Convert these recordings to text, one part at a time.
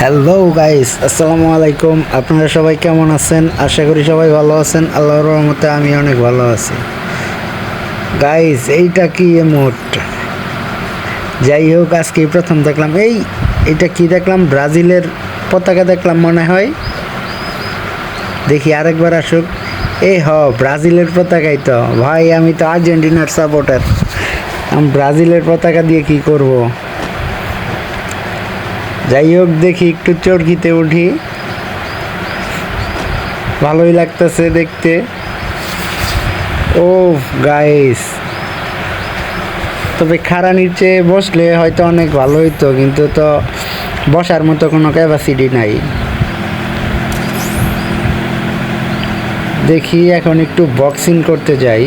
Hello guys আসসালামু আলাইকুম আপনারা সবাই কেমন আছেন? আশা করি সবাই ভালো আছেন। আল্লাহর রহমতে আমি অনেক ভালো আছি। গাইস এইটা কি এমোট যাই হোক, আজকে প্রথম দেখলাম। এই, এটা কি দেখলাম? ব্রাজিলের পতাকা দেখলাম মনে হয়। দেখি আরেকবার আসুক। এই হ, ব্রাজিলের পতাকাই তো। ভাই, আমি তো আর্জেন্টিনার সাপোর্টার আমি ব্রাজিলের পতাকা দিয়ে কি করব? যাই হোক, দেখি একটু চরকিতে উঠি। ভালোই লাগতেছে দেখতে। ও গাইস তবে খাড়া নিচে বসলে হয়তো অনেক ভালো হইতো, কিন্তু তো বসার মতো কোনো ক্যাপাসিটি নাই। দেখি এখন একটু বক্সিং করতে যাই।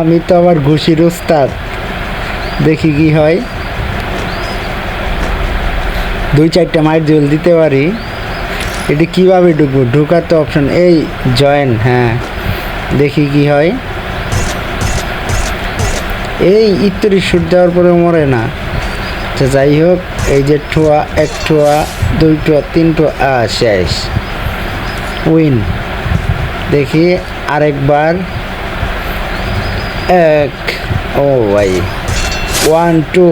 আমি তো আবার ঘুষির উস্তাদ দেখি কি হয়। দুই চারটা মাইট জল দিতে পারি। এটি কীভাবে ঢুকবো? ঢুকার তো অপশন এই জয়েন হ্যাঁ। দেখি কি হয়। এই ইত্তরি শুট দেওয়ার পরে মরে না। তো যাই হোক, এই যে ঠোয়া, এক ঠোয়া, দুই ঠোয়া, তিন ঠোয়া শেষ। উইন দেখি আরেকবার। এক, ও ভাই। ওয়ান টু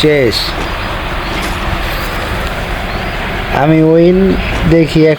শেষ। আমি উইন দেখি এক